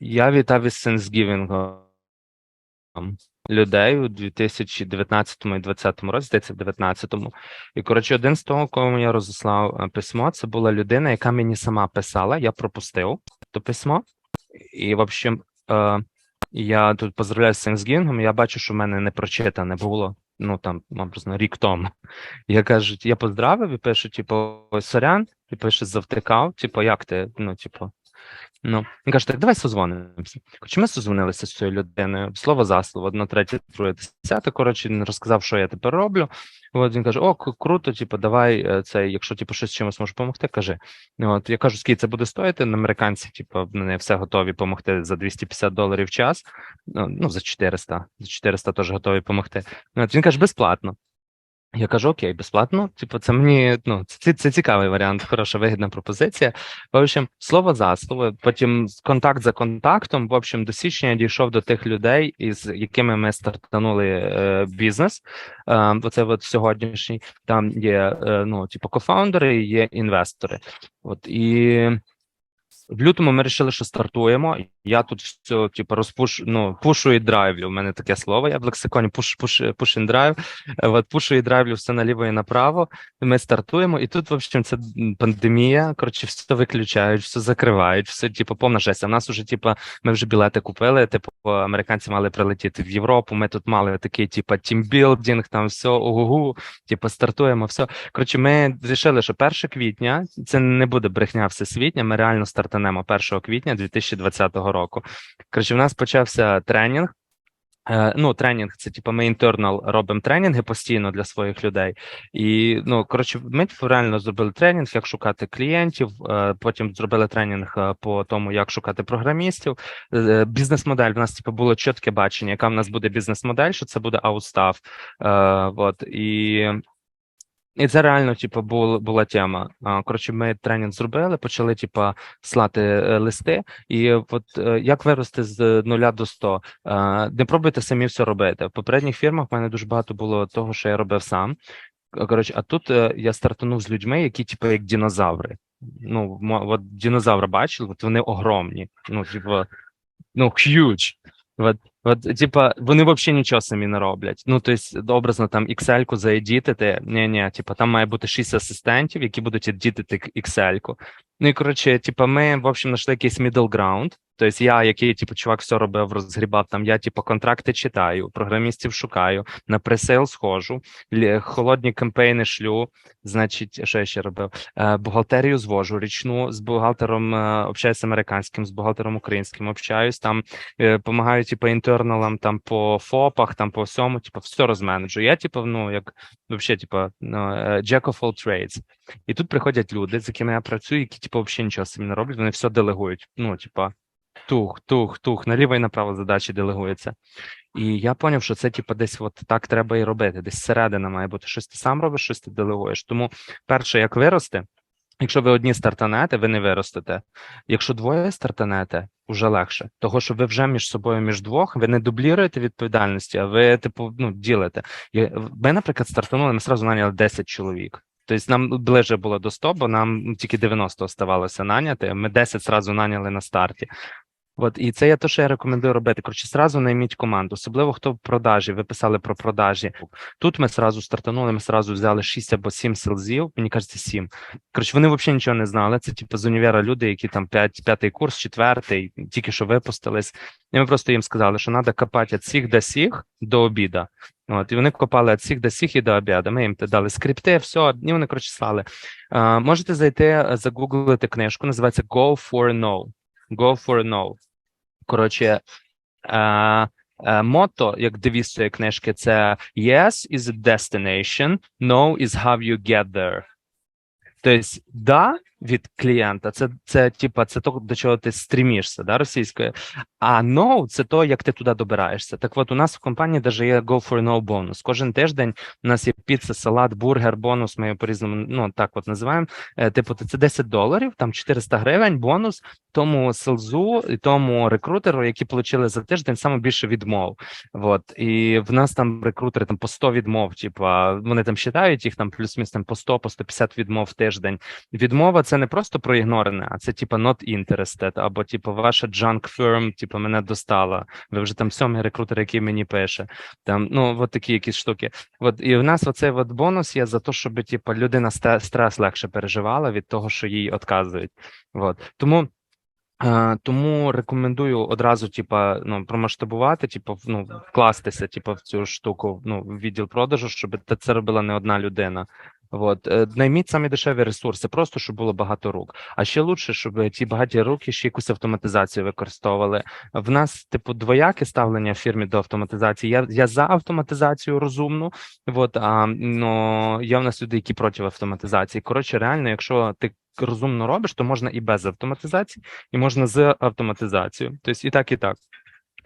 Я вітав із Thanksgiving людей у 2019 і 2020 році, здається, в 2019. І коротше, один з того, кому я розіслав е, письмо, це була людина, яка мені сама писала. Я пропустив то письмо. І, в общем, е, я тут поздравляю з Thanksgiving, я бачу, що в мене не прочитане було. Ну там, образно, рік тому. Я кажу, я поздравив і пишу, типу, сорян, і пише, завтикав, типу, як ти? Ну, типу, Ну, він каже, так давай созвонимося. Хоч ми созвонилися з цією людиною, слово за слово, одна, третє, друге, десяте. Коротше, він розказав, що я тепер роблю. От він каже: О, круто, типу, давай е, це, якщо типу, щось чимось можеш допомогти, кажи. От я кажу, скільки це буде стоїти. Американці, типу, не все готові допомогти за 250 доларів в час. Ну, ну за 400. За 400 теж готові допомогти. От він каже, безплатно. Я кажу, окей, безплатно. Типу, це мені ну це це цікавий варіант, хороша вигідна пропозиція. В общем, слово за слово, потім контакт за контактом. В общем, до січня я дійшов до тих людей, із якими ми стартанули е, бізнес. Е, оце от сьогоднішній. Там є е, ну, типу, кофаундери, є інвестори. От і. В лютому ми вирішили, що стартуємо. Я тут все, типу, розпуш, ну, пушу і драйвлю. У мене таке слово. Я в лексиконі пуш, пуш, пуш і драйв. От пушу і драйвлю все наліво і направо. Ми стартуємо, і тут, в общем, це пандемія. Коротше, все виключають, все закривають, все, типу, повна жесть. А в нас уже, типу, ми вже білети купили. Типу, американці мали прилетіти в Європу. Ми тут мали такий, типу, тімбілдинг, там все, угу, типу, стартуємо. все. Коротше, ми вирішили, що 1 квітня це не буде брехня всесвітня. Ми реально стартанемо 1 квітня 2020 року року. Коротше, в нас почався тренінг. Е, ну, тренінг це типу, ми інтернал робимо тренінги постійно для своїх людей. І ну коротше, ми типу, реально зробили тренінг, як шукати клієнтів. Е, потім зробили тренінг е, по тому, як шукати програмістів. Бізнес-модель в нас типу, було чітке бачення, яка в нас буде бізнес-модель, що це буде аутстав. От і і це реально, типу, була була тема. Коротше, ми тренінг зробили, почали, типу, слати е, листи. І от е, як вирости з нуля до 100? Не пробуйте самі все робити. В попередніх фірмах в мене дуже багато було того, що я робив сам. Коротше, а тут е, я стартанув з людьми, які, типу, як динозаври. Ну, от динозаври бачили, от вони огромні. Ну, типу, ну, huge. От, от, типа, вони взагалі нічого самі не роблять. Ну, тобто, образно там Excel-ку заедітити. Ні, ні, типа, там має бути шість асистентів, які будуть едітити Excel-ку. Ну і коротше, типа, ми, в общем, знайшли якийсь middle ground. Тобто я, який типу, чувак все робив, розгрібав там. Я типу, контракти читаю, програмістів шукаю, на пресейл схожу, холодні кампейни шлю. Значить, що я ще робив? Е, бухгалтерію звожу річну з бухгалтером е, общаюся американським, з бухгалтером українським общаюсь. Там допомагаю, е, типу, інтерналам там по ФОПах, там по всьому, типу, все розменеджу. Я, типу, ну як взагалі, типу, ну, jack of all trades. І тут приходять люди, з якими я працюю, які типу, взагалі нічого самі не роблять. Вони все делегують. Ну, типу, тух, тух, тух, наліво і направо задачі делегуються. І я зрозумів, що це типу, десь от так треба і робити. Десь середина має бути щось ти сам робиш, щось ти делегуєш. Тому перше, як вирости, якщо ви одні стартанете, ви не виростете. Якщо двоє стартанете, вже легше. Того, що ви вже між собою, між двох, ви не дубліруєте відповідальності, а ви, типу, ну, ділите. Ми, наприклад, стартанули, ми одразу наняли 10 чоловік. Тобто нам ближе було до 100, бо нам тільки 90 оставалося наняти. Ми 10 зразу наняли на старті. От і це є те, що я рекомендую робити. Коротше, зразу найміть команду, особливо хто в продажі. Ви писали про продажі. Тут ми зразу стартанули. Ми зразу взяли 6 або 7 селзів. Мені кажеться, 7. Коротше, вони взагалі нічого не знали. Це типу з універа люди, які там 5, п'ятий курс, четвертий, тільки що випустились. І ми просто їм сказали, що треба копати від всіх до всіх до обіда. От, і вони копали від всіх до всіх і до обіду. Ми їм дали скрипти, все, і вони коротше слали. Uh, можете зайти загуглити книжку, називається Go for No. Go for No. Коротше, е, е, мото, як девіз цієї книжки, це Yes is a destination, no is how you get there. Тобто, да, від клієнта, це це типа це то, до чого ти стрімішся, да, російською. А no – це то, як ти туди добираєшся. Так от у нас в компанії даже є Go for No бонус. Кожен тиждень у нас є піца, салат, бургер, бонус. Ми його по різному ну так от називаємо. Е, типу, це 10 доларів, там 400 гривень, бонус тому селзу і тому рекрутеру, які отримали за тиждень саме більше відмов. От і в нас там рекрутери там по 100 відмов. Типу, вони там вважають їх там плюс-мінус там по 100, по 150 відмов в тиждень. Відмова це не просто проігнорене, а це типа not interested, або типу ваша junk firm, типу мене достала. Ви вже там сьомий рекрутер, який мені пише. Там ну от такі якісь штуки. От і в нас оцей от бонус є за те, щоб типу, людина стрес легше переживала від того, що їй відказують. От тому. Е, тому рекомендую одразу, типа, ну, промасштабувати, типу, ну, вкластися, типу, в цю штуку, ну, в відділ продажу, щоб це робила не одна людина. От. Е, Найміть самі дешеві ресурси, просто щоб було багато рук. А ще лучше, щоб ті багаті руки ще якусь автоматизацію використовували. В нас, типу, двояке ставлення в фірмі до автоматизації. Я, я за автоматизацію розумну, от, а ну, є в нас люди, які проти автоматизації. Коротше, реально, якщо ти розумно робиш, то можна і без автоматизації, і можна з автоматизацією. Тобто і так, і так.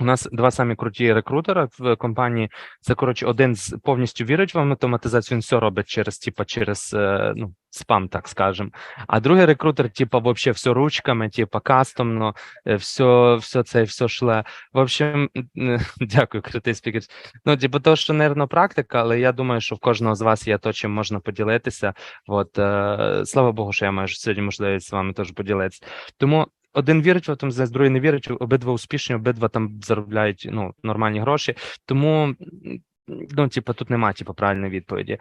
У нас два самі круті рекрутера в компанії. Це коротше, один з повністю вірить в автоматизацію, він все робить через, типа, через е, ну, спам, так скажем. А другий рекрутер, типа, вообще все ручками, типа, кастомно, все, все це, все шле. В общем, дякую, крутий спікер. Ну, типу, то, що нервна практика, але я думаю, що в кожного з вас є то, чим можна поділитися. От, е, слава Богу, що я маю сьогодні можливість з вами теж поділитися. Тому один вірить в автоматизацію, другий не вірить, обидва успішні, обидва там заробляють ну, нормальні гроші. Тому, ну, типу, тут немає типу, правильної відповіді.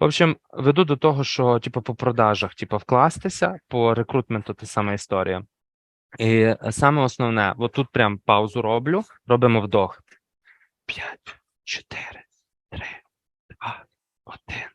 В общем, веду до того, що типу, по продажах, типу, вкластися, по рекрутменту та сама історія. І саме основне, от тут прям паузу роблю, робимо вдох. П'ять, чотири, три, два, один.